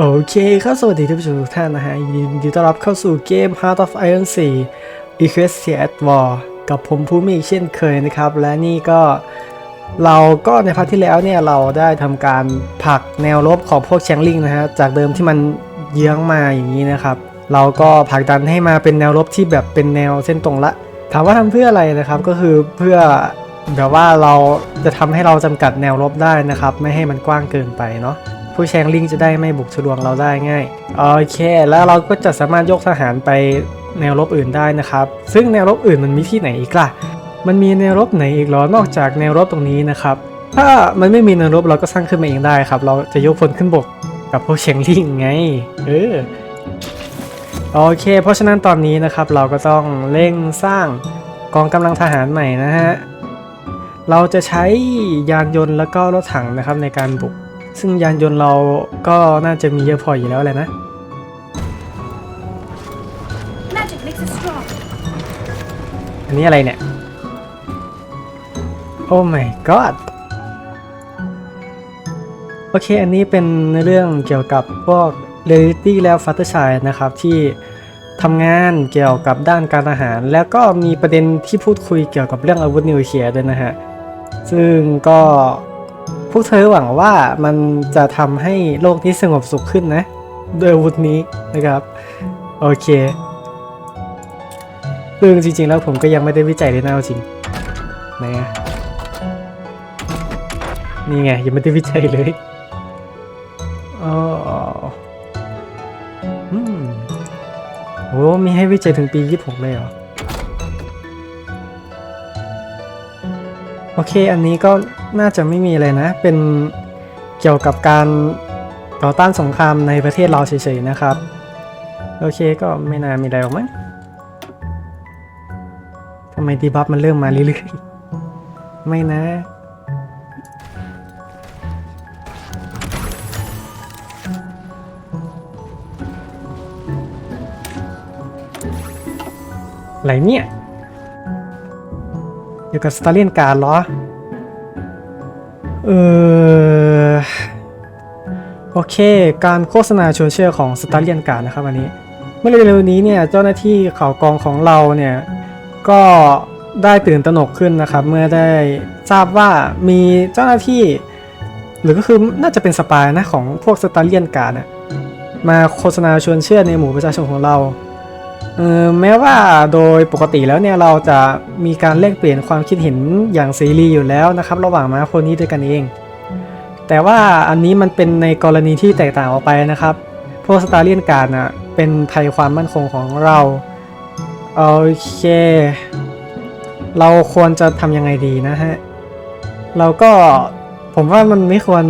โอเคครับสวัสดีท่านผู้ชมทุกท่านนะฮะยินดีต้อนรับเข้าสู่เกม Heart of Iron 4 e q u e s t i a at War กับผมภูมิอีกเช่นเคยนะครับ และนี่ก็เราก็ในพาร์ทที่แล้วเนี่ยเราได้ทำการผลักแนวรบของพวกแชงลิงนะฮะ จากเดิมที่มันเยื้องมาอย่างนี้นะครับ เราก็ผลักดันให้มาเป็นแนวรบที่แบบเป็นแนวเส้นตรงละ ถามว่าทำเพื่ออะไรนะครับก็คือเพื่อแบบว่าเราจะทำให้เราจำกัดแนวรบได้นะครับ ไม่ให้มันกว้างเกินไปเนาะ ผู้แชงลิงจะได้ไม่บุกทะลวงเราได้ง่าย โอเค แล้วเราก็จะสามารถยกทหารไปแนวรบอื่นได้นะครับ ซึ่งแนวรบอื่นมันมีที่ไหนอีกล่ะ มันมีแนวรบไหนอีกหรอนอกจากแนวรบตรงนี้นะครับ ถ้ามันไม่มีแนวรบเราก็สร้างขึ้นมาเองได้ครับ เราจะยกพลขึ้นบกกับพวกแชงลิงไง เออ โอเค เพราะฉะนั้นตอนนี้นะครับเราก็ต้องเร่งสร้างกองกำลังทหารใหม่นะฮะ เราจะใช้ยานยนต์แล้วก็รถถังนะครับในการบุก ซึ่งยานยนต์เราก็น่าจะมีเยอะพออยู่แล้วแหละนะ Magic makes us strong. อันนี้อะไรเนี่ย โอ้ my god โอเค อันนี้เป็นเรื่องเกี่ยวกับพวก Reality แล้ว Fluttershy นะครับ ที่ทำงานเกี่ยวกับด้านการอาหาร แล้วก็มีประเด็นที่พูดคุยเกี่ยวกับเรื่องอาวุธนิวเคลียร์ด้วยนะฮะ ซึ่งก็พ วกเธอหวังว่ามันจะทำให้โลกนี้สงบสุขขึ้นนะด้วยอาวุธนี้นะครับ โอเคซึ่งจริงๆแล้วผมก็ยังไม่ได้วิจัยเลยนะเอาจริงไหนะนี่ไงยังไม่ได้วิจัยเลยอ๋ออืมโอ้มีให้วิจัยถึงปี 26 เลยเหรอ โอเค อันนี้ก็น่าจะไม่มีอะไรนะ เป็นเกี่ยวกับการต่อต้านสงครามในประเทศเราเฉยๆนะครับ โอเคก็ไม่น่ามีอะไรหรอกมั้งทำไมดีบัฟมันเริ่มมาเรื่อยๆ ไม่นะ อะไรเนี่ย อยู่กับสตาเลียนการเหรอ เออโอเค การโฆษณาชวนเชื่อของสตาเลียนการนะครับอันนี้ เมื่อเร็วๆนี้เนี่ยเจ้าหน้าที่ข่าวกองของเราเนี่ยก็ได้ตื่นตระหนกขึ้นนะครับ เมื่อได้ทราบว่ามีเจ้าหน้าที่ หรือก็คือน่าจะเป็นสปายนะของพวกสตาเลียนการ์ดน่ะมาโฆษณาชวนเชื่อในหมู่ประชาชนของเรา เออแม้ว่าโดยปกติแล้วเนี่ยเราจะมีการแลกเปลี่ยนความคิดเห็นอย่างเสรีอยู่แล้วนะครับ ระหว่างม้าคนนี้ด้วยกันเอง แต่ว่าอันนี้มันเป็นในกรณีที่แตกต่างออกไปนะครับพวกสตาเลียนการ์ดนะเป็นภัยความมั่นคงของเราโอเค เราควรจะทำยังไงดีนะฮะ เราก็ผมว่ามันไม่ควร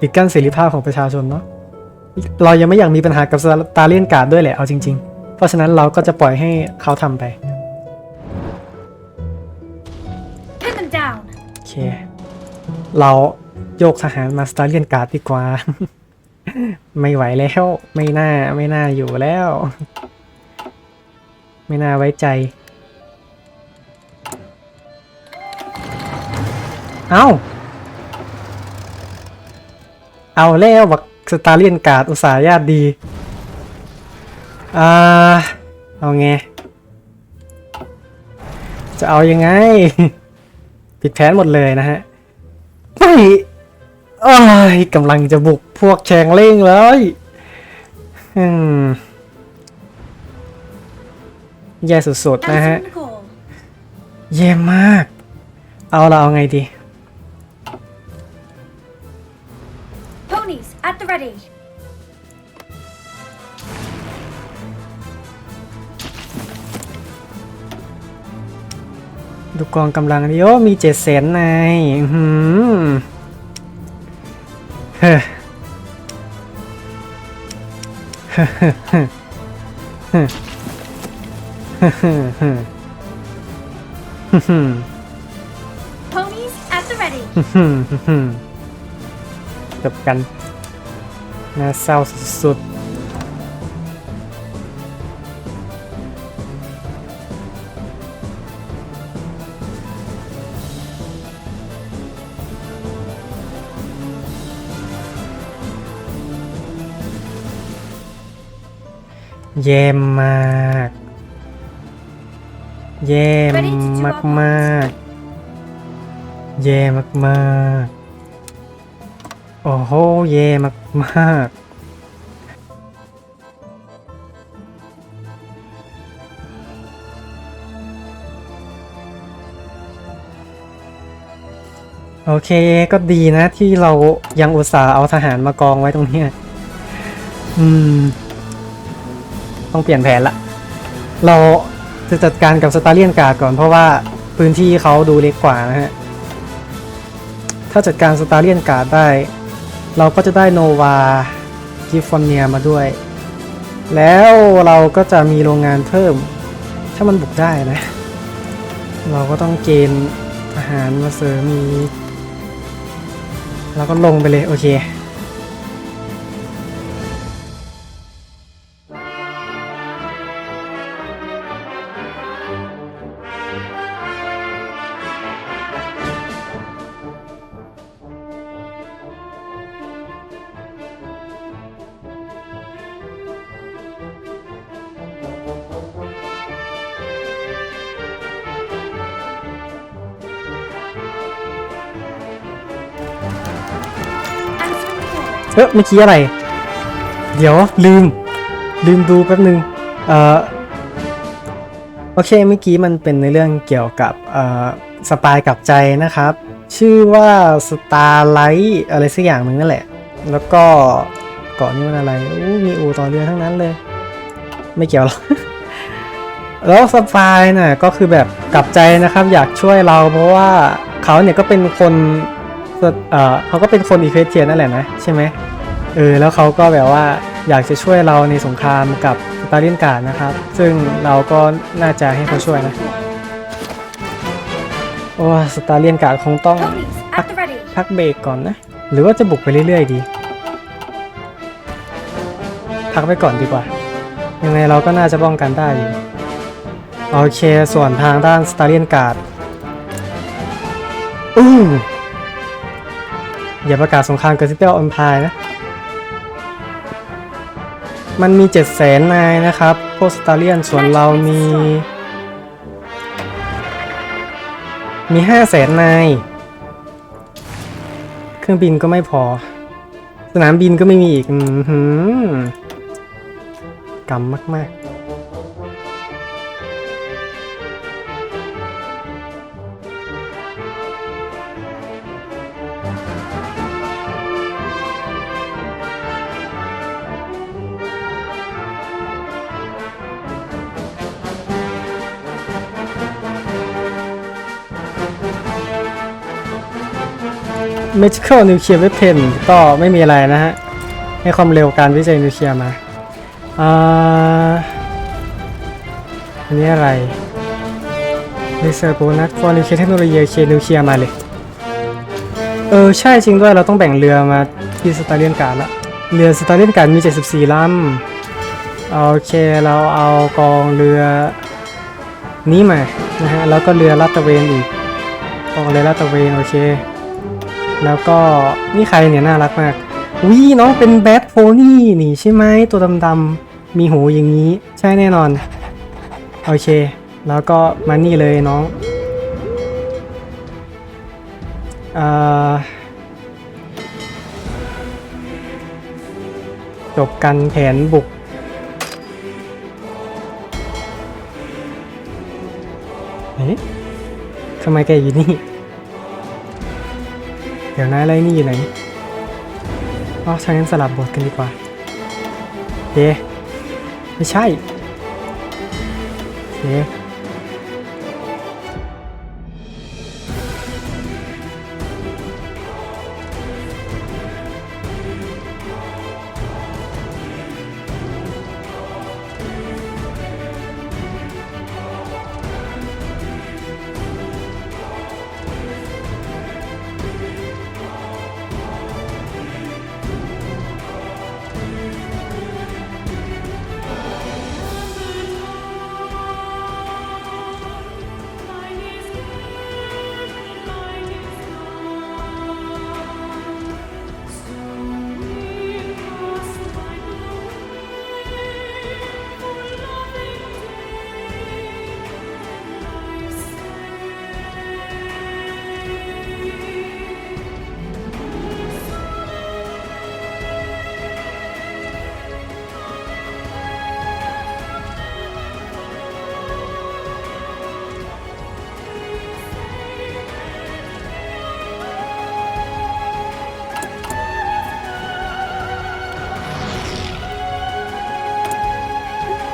ปิดกั้นเสรีภาพของประชาชนเนาะเรายังไม่อยากมีปัญหากับสตาเลียนการ์ดด้วยแหละเอาจริง ๆ เพราะฉะนั้นเราก็จะปล่อยให้เขาทำไป Pin them down. โอเค เราโยกทหารมาสตาเลียนการ์ดดีกว่า ไม่ไหวแล้ว ไม่น่าไม่น่าอยู่แล้ว ไม่น่าไว้ใจ เอาเอาแล้วบักสตาเลียนการ์ดอุตสาห์ญาติดี อ่าเอาไง จะเอายังไง ผิดแผนหมดเลยนะฮะ ไม่เอ้ยกำลังจะบุกพวกแชงเล่งเลยอืมแย่สุดๆนะฮะ Nice and cool. เย่มาก เอาเราเอาไงดี Ponies at the ready. ดูกองกำลังดิโอมีเจ็ดแสนนายหืมเฮ้จบกันน่าเศร้าสุดๆ เย่มากเย่มากมากเย่มากมากโอ้โหเย่มากมากโอเคก็ดีนะที่เรายังอุตส่าห์เอาทหารมากองไว้ตรงเนี้ยอืม ต้องเปลี่ยนแผนละ เราจะจัดการกับสตาเลียนกาดก่อนเพราะว่าพื้นที่เขาดูเล็กกว่านะฮะ ถ้าจัดการสตาเลียนกาดได้ เราก็จะได้โนวากิฟอนเนียมาด้วย แล้วเราก็จะมีโรงงานเพิ่ม ถ้ามันบุกได้นะ เราก็ต้องเกณฑ์ทหารมาเสริมมีเราก็ลงไปเลย โอเค เอ๊ะเมื่อกี้อะไร เดี๋ยวลืม ลืมดูแป๊บนึง เอ่อ โอเคเมื่อกี้มันเป็นในเรื่องเกี่ยวกับเอ่อสปายกับใจนะครับ ชื่อว่า Starlight อะไรสักอย่างหนึ่งนั่นแหละ แล้วก็เกาะนี้มันอะไรอู้มีอู่ต่อเรือทั้งนั้นเลย ไม่เกี่ยวหรอกแล้วสปายน่ะก็คือแบบกลับใจนะครับ อยากช่วยเราเพราะว่าเขาเนี่ยก็เป็นคน เออเขาก็เป็นคนอีเควเทียนั่นแหละนะใช่ไหมเออแล้วเขาก็แบบว่าอยากจะช่วยเราในสงครามกับสตาเลียนการ์ดนะครับ ซึ่งเราก็น่าจะให้เขาช่วยนะโอ้สตาเลียนการ์ดคงต้องพักเบรกก่อนนะ หรือว่าจะบุกไปเรื่อยๆดี พักไปก่อนดีกว่า ยังไงเราก็น่าจะป้องกันได้อยู่โอเคส่วนทางด้านสตาเลียนการ์ดอู้อ อย่าประกาศสงครามกับซิเปียลออนพายนะ มันมี7 0 0แสนนายนะครับ พวกสตาร์เลียนส่วนเรามี มี5 0 0แสนนาย เครื่องบินก็ไม่พอ สนามบินก็ไม่มีอีกอือหือกำมาก ๆ Magical Nuclear Weapon ก็ไม่มีอะไรนะฮะ ให้ความเร็วการวิจัยนิวเคลียร์มา อ่า อันนี้อะไร Research Bonus for Nuclear Technology เคนิวเคลียร์มาเลย เออ ใช่จริงด้วยเราต้องแบ่งเรือมาที่สตาร์เลียนการ์ดละ เรือสตาร์เลียนการ์ดมี 74ลำโอเคเราเอากองเรือนี้มานะฮะแล้วก็เรือลาดตะเวนอีกกองเรือลาดตะเวนโอเค แล้วก็นี่ใครเนี่ยน่ารักมากวิน้องเป็นแบทโพนี่นี่ใช่ไหมตัวดำๆมีหูอย่างนี้ใช่แน่นอน โอเค แล้วก็มานี่เลยน้องจบกันแผนบุก เอ๊ะทำไมแกอยู่นี่ เดี๋ยวนะอะไรนี่อยู่ไหนอ๋อทางนั้นสลับบทกันดีกว่าเอ๊ไม่ใช่เอ๊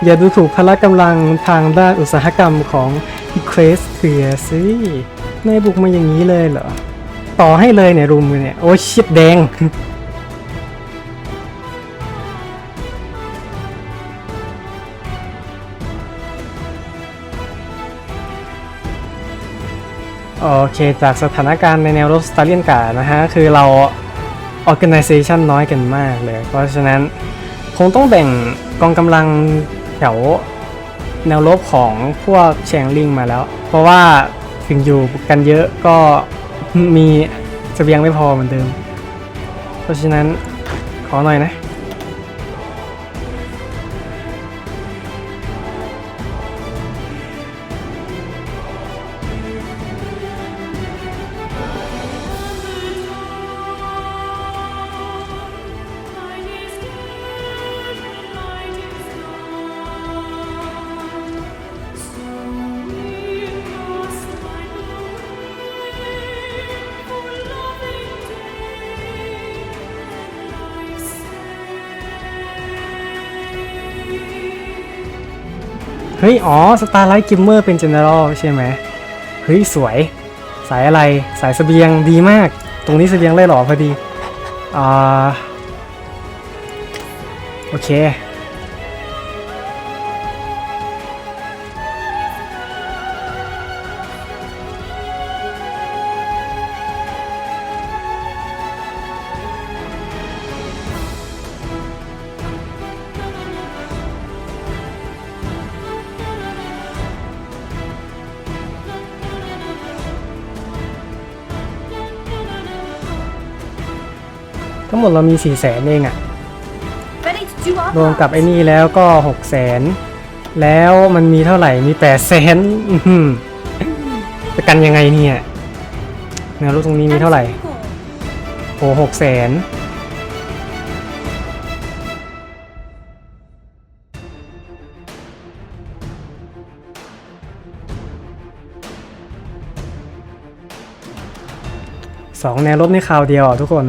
อย่าดูถูกพละกำลังทางด้านอุตสาหกรรมของอีเควสเทียสินายบุกมาอย่างนี้เลยเหรอ ต่อให้เลยเนี่ยรุมเลยเนี่ย โอ้ยชิดแดง โอเคจากสถานการณ์ในแนวรบสตาเลียนกานะฮะ คือเรา organization น้อยกันมากเลย เพราะฉะนั้นคงต้องแบ่งกองกำลัง แถวแนวลบของพวกแชงลิงมาแล้ว เพราะว่าถึงอยู่กันเยอะก็มีเสบียงไม่พอเหมือนเดิม เพราะฉะนั้นขอหน่อยนะ เฮ้ย อ๋อ Starlight Gimmer เป็น General ใช่ไหม เฮ้ย สวย สายอะไร สายเสบียงดีมาก ตรงนี้เสบียงเลยหรอพอดี อ่า โอเค ทั้งหมดเรามี4ี่แสนเองอะ Ready to do our รวมกับ part. ไอ้นี่แล้วก็6 0แสนแล้วมันมีเท่าไหร่มี8 0 0แสนจะกันยังไงเนี่ยแนวรูปตรงนี้มีเท่าไหร่ And score. โอ้หกแสนสองแนวรบในคราวเดียวอะทุกคน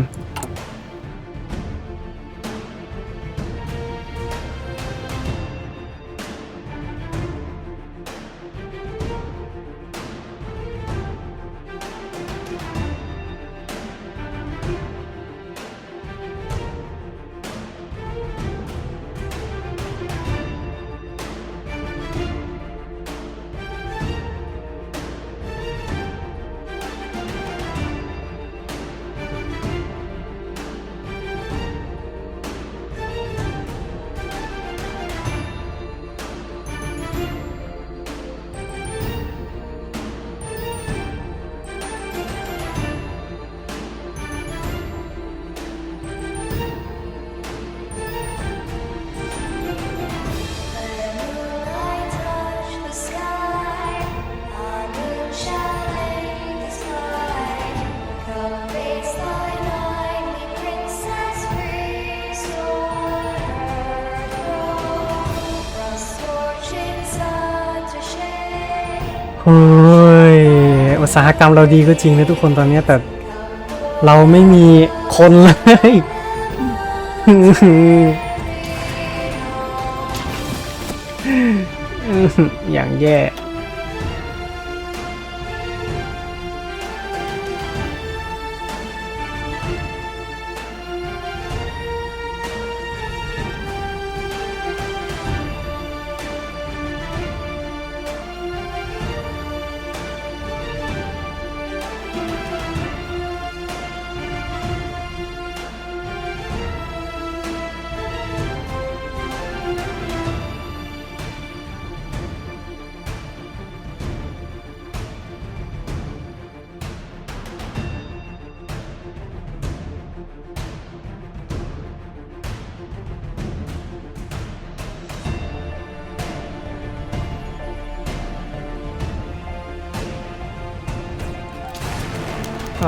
ตสาหกรรมเราดีก็จริงนะทุกคนตอนนี้แต่เราไม่มีคนเลยอย่างแย่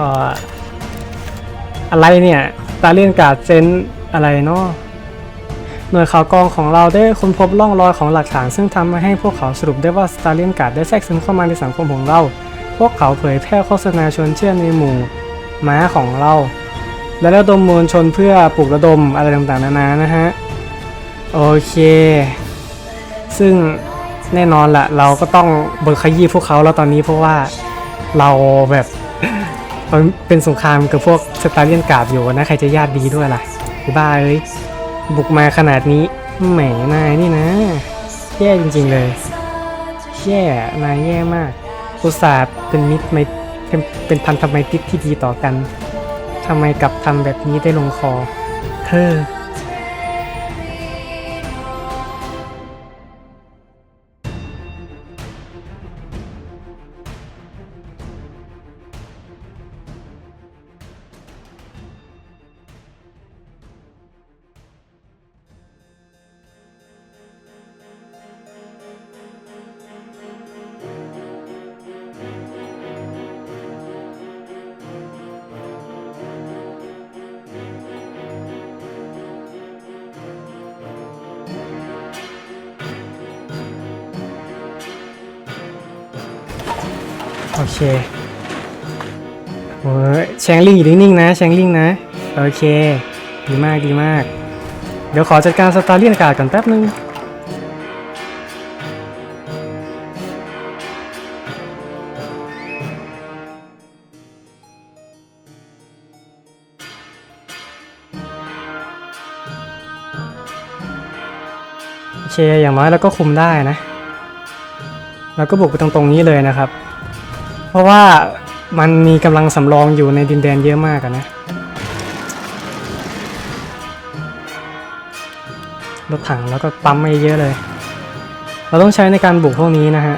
เอ่อะไรเนี่ย ตาเลียนการ์ดเซนอะไรเนาะหน่วยข่าวกรองของเราได้ค้นพบร่องรอยของหลักฐาน ซึ่งทำให้พวกเขาสรุปได้ว่าสตาเลียนการ์ดได้แทรกซึมเข้ามาในสังคมของเรา พวกเขาเผยแพร่โฆษณาชวนเชื่อในหมู่ม้าของเรา และระดมมวลชนเพื่อปลุกระดมอะไรต่างๆนานานะฮะ โอเค ซึ่งแน่นอนละเราก็ต้องเบิกขยี้พวกเขาแล้วตอนนี้เพราะว่าเราแบบ เป็นสงครามกับพวกสตาเลียนกราบอยู่นะ ใครจะญาติดีด้วยล่ะบ้าเอ้ย บุกมาขนาดนี้ แหมนายนี่นะ แย่จริงๆเลย แย่นายแย่มาก อุตส่าห์เป็นมิตรไมเป็นเป็นพันธไมตริที่ดีต่อกันทำไมกลับทำแบบนี้ได้ลงคอ เธอ โอเคโอ้ยแชงลิงอยู่นิ่งๆนะ แชงลิงนะ โอเค ดีมากดีมาก เดี๋ยวขอจัดการสตาร์เลียนอากาศก่อนแป๊บนึงโอเคอย่างน้อยเราก็คุมได้นะ เราก็บุกไปตรงๆนี้เลยนะครับ เพราะว่ามันมีกำลังสำรองอยู่ในดินแดนเยอะมากะนะรถถังแล้วก็ปั๊มไม่เยอะเลย เราต้องใช้ในการบุกพวกนี้นะฮะ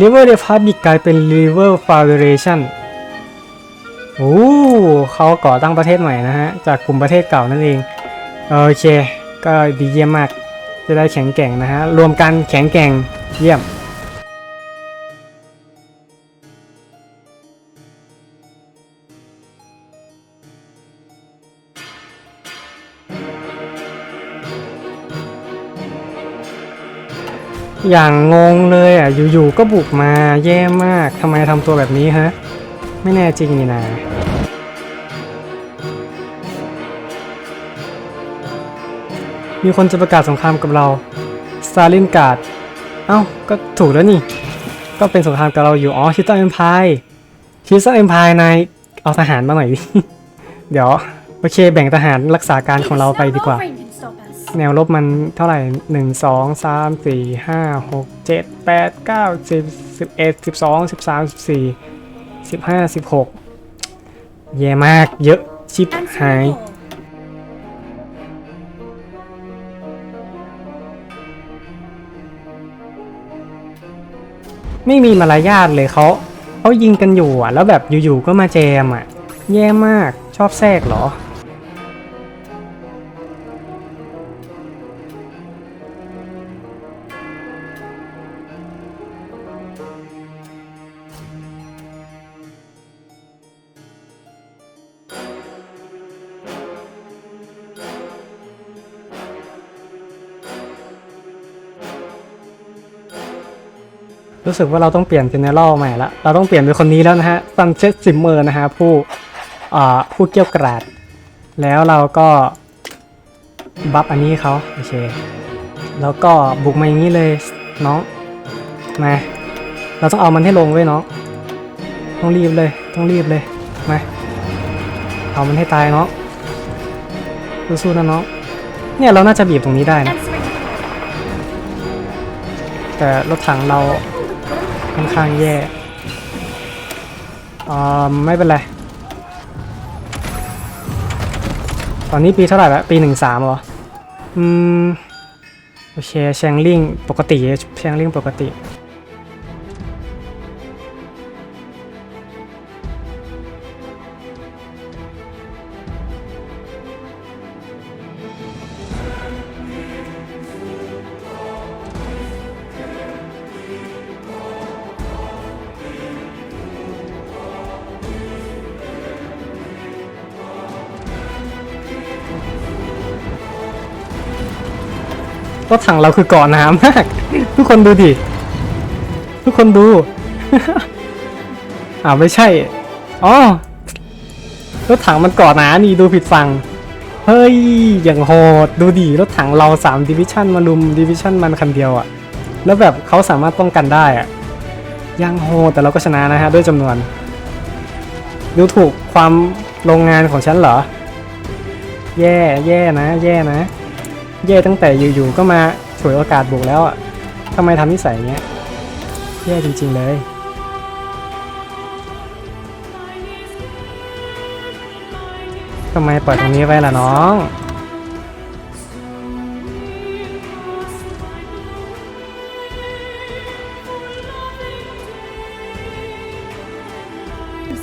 River Republic กลายเป็น River Federation โอ้เขาก่อตั้งประเทศใหม่นะฮะ จากกลุ่มประเทศเก่านั่นเอง โอเค ก็ดีเยี่ยมมาก จะได้แข็งแกร่งนะฮะ รวมกันแข็งแกร่งเยี่ยม อย่างงงเลยอะ อยู่ๆ ก็บุกมาแย่มาก ทำไมทำตัวแบบนี้ฮะ ไม่แน่จริงนี่นามีคนจะประกาศสงครามกับเราสตาลินการ์ด เอ้า ก็ถูกแล้วนี่ ก็เป็นสงครามกับเราอยู่ อ๋อคิสตันเอ็มพายคิสตันเอ็มพายนายเอาทหารมาหน่อยดิ เดี๋ยว โอเค แบ่งทหารรักษาการของเราไปดีกว่า แนวลบมันเท่าไหร่หนึ่งสองสามสี่ห้าหกเจ็ดแปดเก้าสิบสิบเอ็ดสิบสองสิบสามสิบสี่สิบห้าสิบหกแย่มากเยอะชิบหายไม่มีมารยาทเลยเขาเขายิงกันอยู่อะ แล้วแบบอยู่ๆก็มาแจมอะ แย่มากชอบแทรกเหรอ รู้สึกว่าเราต้องเปลี่ยนเจเนอเรลใหม่ละเราต้องเปลี่ยนเป็นคนนี้แล้วนะฮะซันเซ็ตซิมเมอร์นะฮะผู้อ่าผู้เกี่ยวกราด แล้วเราก็บัฟอันนี้เขาโอเคแล้วก็บุกมาอย่างนี้เลยน้องมาเราต้องเอามันให้ลงไว้ยน้องต้องรีบเลยต้องรีบเลยมาเอามันให้ตายน้องสู้ๆนะน้องเนี่ยเราน่าจะบีบตรงนี้ได้นะแต่รถถังเรา ค่อนข้างแย่อ่าไม่เป็นไร ตอนนี้ปีเท่าไหร่ละปีหนึ่งสามเหรอ อืม โอเคแชงลิงปกติแชงลิงปกติ รถถังเราคือเกาะน้ำมาก ทุกคนดูดิ ทุกคนดูอ่าวไม่ใช่ อ๋อ รถถังมันเกาะน้ำนี่ดูผิดฝั่ง เฮ้ย อย่างโหด ดูดิ รถถังเรา3ดิวิชั่นมาลุมดิวิชั่นมันคันเดียวอะแล้วแบบเขาสามารถป้องกันได้อะยังโหดแต่เราก็ชนะนะฮะด้วยจำนวน ดูถูกความโรงงานของฉันเหรอ แย่ แย่นะ แย่นะ แย่ตั้งแต่อยู่ๆก็มาฉวยโอกาสบุกแล้วอะทำไมทำนิสัยเงี้ยแย่จริง ๆ เลย ทำไมปล่อยตรงนี้ไว้ล่ะน้อง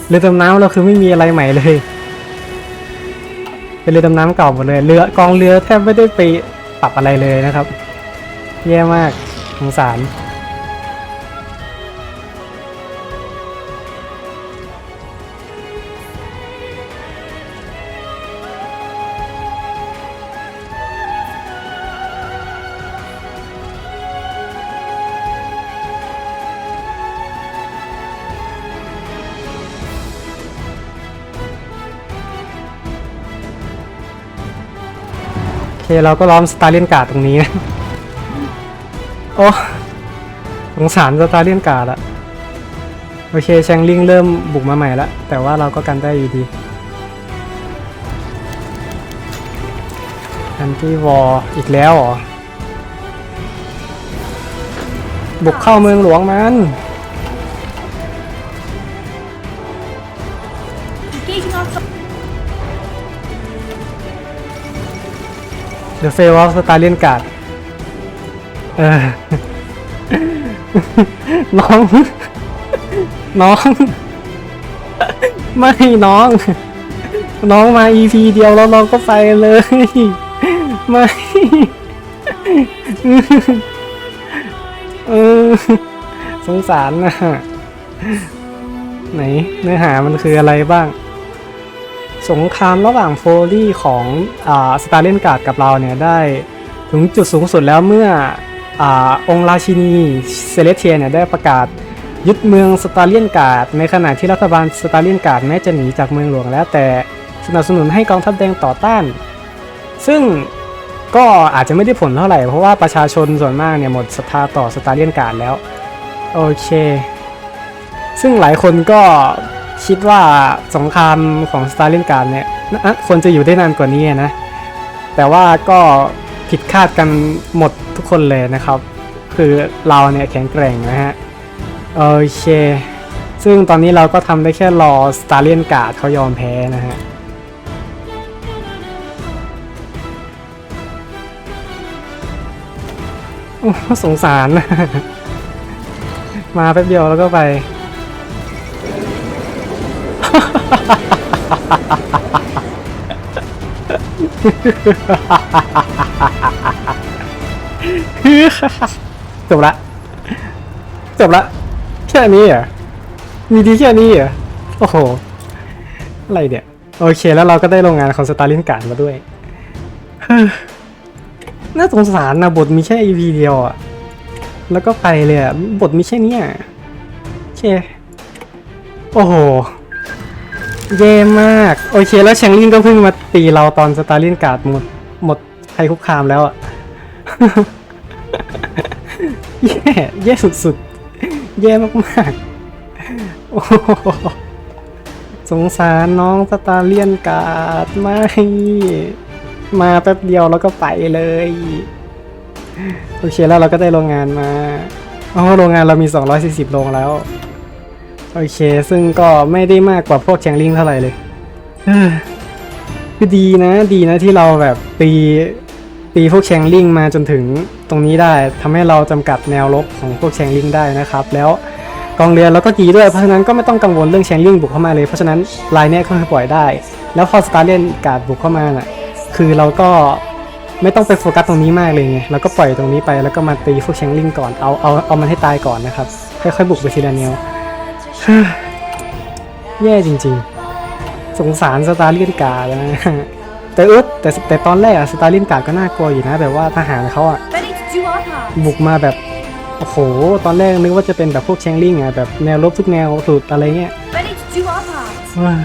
เรือดำน้ำเราคือไม่มีอะไรใหม่เลย เป็นเรือดำน้ำเก่าหมดเลยเรือกองเรือแทบไม่ได้ไปปรับอะไรเลยนะครับ แย่มากสงสาร เราก็ล้อมสตาร์เลียนกาดตรงนี้นะ โอ้สงสารสตาร์เลียนกาดอะโอเคแชงลิงเริ่มบุกมาใหม่ละแต่ว่าเราก็กันได้อยู่ดีแอนตี้วอลอีกแล้วหรอ บุกเข้าเมืองหลวงมัน The Fail of Stalin Guard เออ น้อง น้อง ไม่น้อง น้องมา EP เดียวแล้วเราก็ไปเลย ไม่ เออ สงสารนะ ไหนเนื้อหามันคืออะไรบ้าง สงครามระหว่างโฟลี่ของอาสตาร์เลนการ์ดกับเราเนี่ยได้ถึงจุดสูงสุดแล้วเมื่ออองค์ราชินีเซเลเทียเนี่ยได้ประกาศยึดเมืองสตาร์เลียนการ์ดในขณะที่รัฐบาลสตาร์เลียนการ์ดแม้จะหนีจากเมืองหลวงแล้วแต่สนับสนุนให้กองทัพแดงต่อต้าน ซึ่งก็อาจจะไม่ได้ผลเท่าไหร่ เพราะว่าประชาชนส่วนมากเนี่ยหมดศรัทธาต่อสตาร์เลียนการ์ดแล้ว โอเค ซึ่งหลายคนก็ คิดว่าสงครามของสตาร์ลินการ์ดเนี่ยควรจะอยู่ได้นานกว่านี้นะ แต่ว่าก็ผิดคาดกันหมดทุกคนเลยนะครับ คือเราเนี่ยแข็งแกร่งนะฮะ โอเค ซึ่งตอนนี้เราก็ทำได้แค่รอสตาร์ลินการ์ดเขายอมแพ้นะฮะโอ้สงสาร มาแป๊บเดียวแล้วก็ไป จบละ จบละ แค่นี้เหรอ มีดีแค่นี้เหรอ โอ้โห อะไรเนี่ย โอเคแล้วเราก็ได้โรงงานของสตาร์ลินการ์ดมาด้วย น่าสงสารนะบทมีแค่ EP เดียวอะแล้วก็ไปเลยอะบทมีแค่นี้ยโอเค โอ้โห เย่มาก โอเคแล้วแชงลิงก็เพิ่งมาตีเราตอนสตาร์ลินการ์ดหมด หมดภัยคุกคามแล้วอะแย่แย่สุดๆ แย่มากๆโอ้โหสงสารน้องสตาร์เลียนการ์ดไม่ มาแป๊บเดียวแล้วก็ไปเลย โอเคแล้วเราก็ได้โรงงานมาอ๋อโรงงานเรามี 240 โรงแล้ว โอเค ซึ่งก็ไม่ได้มากกว่าพวกแชงลิงเท่าไหร่เลยคือดีนะ ดีนะที่เราแบบตีตีพวกแชงลิงมาจนถึงตรงนี้ได้ทำให้เราจำกัดแนวรบของพวกแชงลิงได้นะครับ แล้วกองเรือเราก็ดีด้วยเพราะฉะนั้นก็ไม่ต้องกังวลเรื่องแชงลิงบุกเข้ามาเลยเพราะฉะนั้นลายเนี้ยก็คือปล่อยได้ แล้วพอสตาร์เลียนการ์ดบุกเข้ามาน่ะคือเราก็ไม่ต้องไปโฟกัสตรงนี้มากเลยไงเราก็ปล่อยตรงนี้ไปแล้วก็มาตีพวกแชงลิงก่อนเอาเอาเอามันให้ตายก่อนนะครับค่อยๆบุกไปทีละแนว แย่จริงๆ สงสารสตาร์ลินการ์ดนะแต่เออแต่แต่ตอนแรกอะสตาร์ลินการ์ดก็น่ากลัวอยู่นะแบบว่าทหารเขาอะ Ready to บุกมาแบบโอ้โห ตอนแรกนึกว่าจะเป็นแบบพวกแชงลิงอะแบบแนวรบทุกแนวสุดอะไรเงี้ย Ready to do our part. ว้า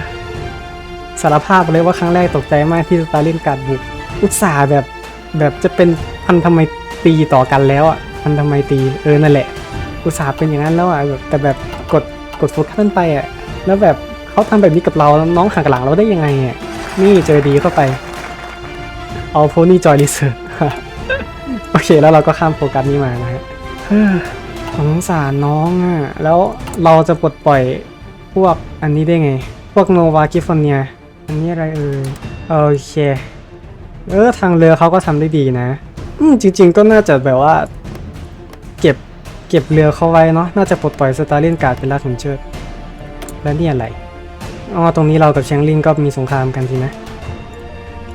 สารภาพเลยว่าครั้งแรกตกใจมากที่สตาร์ลินการดบุก อุตส่าห์แบบแบบจะเป็นพันธไมตรีต่อกันแล้วอะพันธไมตรีเออนั่นแหละ อุตส่าห์เป็นอย่างนั้นแล้วอะแบบแต่แบบกด กดโฟกัสไปอะแล้วแบบเขาทำแบบนี้กับเราน้องห่างกับหลังเราได้ยังไงอะนี่เจอดีเข้าไปเอาโพนี่จอยรีเสิร์ชโอเคแล้วเราก็ข้ามโฟกัสนี้มานะฮะสงสารน้องอะแล้วเราจะปลดปล่อยพวกอันนี้ได้ไง พวกโนวากิฟอร์เนียอันนี้อะไรเอ่ยโอเคเออทางเรือเขาก็ทำได้ดีนะ อืมจริง ๆ ก็น่าจะแบบว่า เก็บเรือเขาไว้เนาะ น่าจะปลดปล่อยสตาร์ลินการ์ดเป็นราชขุนเชิดแล้วนี่อะไร อ๋อ ตรงนี้เรากับเชียงลิงก็มีสงครามกันสินะ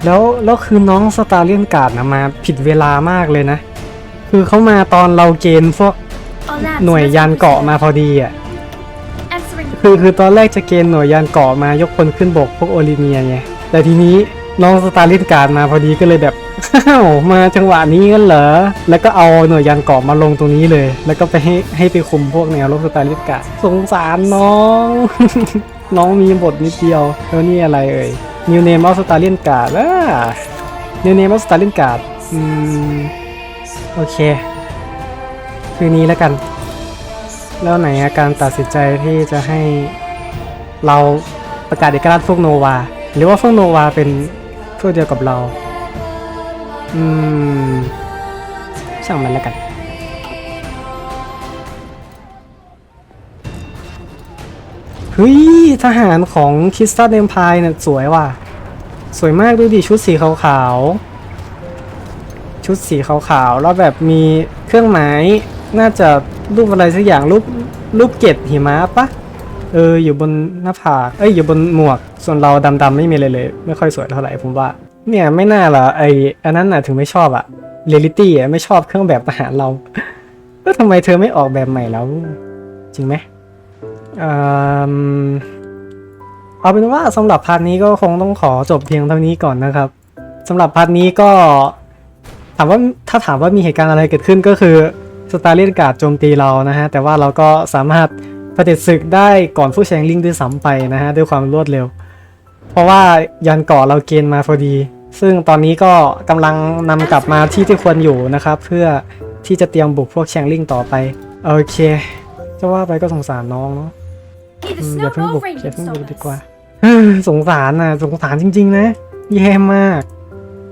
แล้ว แล้วคือน้องสตาร์เลียนการ์ดนะมาผิดเวลามากเลยนะ คือเขามาตอนเราเกณฑ์พวก Our lads หน่วย must ยาน be เกาะ preserved. มาพอดีอะ Answering the คือคือตอนแรกจะเกณฑ์หน่วยยานเกาะมายกพลขึ้นบกพวกโอลิเมียไง แต่ทีนี้น้องสตาร์ลินการ์ดมาพอดีก็เลยแบบ อ้าวมาจังหวะนี้กันเหรอ แล้วก็เอาหน่วยยานเกาะมาลงตรงนี้เลย แล้วก็ไปให้ให้ไปคุมพวกแนวรบสตาลินกาดสงสารน้อง น้องมีบทนิดเดียว แล้วนี่อะไรเอ่ย New Name of Stalin Guard อ่า New Name of Stalin Guard อืม โอเค คืนนี้แล้วกัน แล้วไหนอาการตัดสินใจที่จะให้เราประกาศเอกราชพวกโนวา หรือว่าพวกโนวาเป็นพวกเดียวกับเรา อืมช่างมันแล้วกันเฮ้ยทหารของคิสตันเอมพายเนี่ยสวยว่ะ สวยมากดูดิชุดสีขาวๆ ชุดสีขาวๆ แล้วแบบมีเครื่องหมายน่าจะรูปอะไรสักอย่างรูปรูปเกตหิมะปะเอออยู่บนหน้าผาก เอ้ยอยู่บนหมวก ส่วนเราดำๆไม่มีเลยเลย ไม่ค่อยสวยเท่าไหร่ผมว่า เนี่ยไม่น่าหรอไออันนั้นน่ะถึงไม่ชอบอะเรียลิตี้อะไม่ชอบเครื่องแบบทหารเรา แล้วทำไมเธอไม่ออกแบบใหม่แล้ว จริงไหมเอ่อเอาเป็นว่าสำหรับพาร์ทนี้ก็คงต้องขอจบเพียงเท่านี้ก่อนนะครับสำหรับพาร์ทนี้ก็ถามว่าถ้าถามว่ามีเหตุการณ์อะไรเกิดขึ้นก็คือสตาร์เลียนกาดโจมตีเรานะฮะแต่ว่าเราก็สามารถปฏิเสธศึกได้ก่อนผู้แชงลิงด้วยซ้ำไปนะฮะด้วยความรวดเร็ว เพราะว่ายันเกาะเราเกณฑ์มาพอดี ซึ่งตอนนี้ก็กำลังนำกลับมาที่ที่ควรอยู่นะครับ เพื่อที่จะเตรียมบุกพวกแชงลิงต่อไป โอเค จะว่าไปก็สงสารน้องเนาะ Hey, อื the มอย่า snow เพิ่งบุ roll ก rain อย่า can เพิ่งบุ stop กดี us. กว่าเฮ้ยสงสารนะสงสารจริง ๆ นะแย่มาก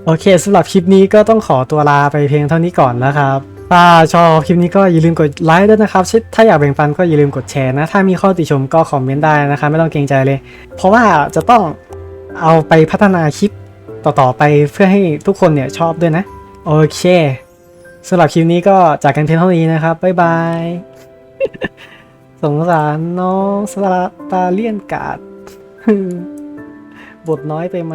โอเคสำหรับคลิปนี้ก็ต้องขอตัวลาไปเพียงเท่านี้ก่อนนะครับ ถ้าชอบคลิปนี้ก็อย่าลืมกดไลค์ด้วยนะครับชิถ้าอยากแบ่งปันก็อย่าลืมกดแชร์นะ ถ้ามีข้อติชมก็คอมเมนต์ได้นะครับไม่ต้องเกรงใจเลย เพราะว่าจะต้องเอาไปพัฒนาคลิปต่อๆไปเพื่อให้ทุกคนเนี่ยชอบด้วยนะ โอเคสำหรับคลิปนี้ก็จากกันเพียงเท่านี้นะครับ บ๊ายบาย สงสารน้องสตาเลียนการ์ดบทน้อยไปไหม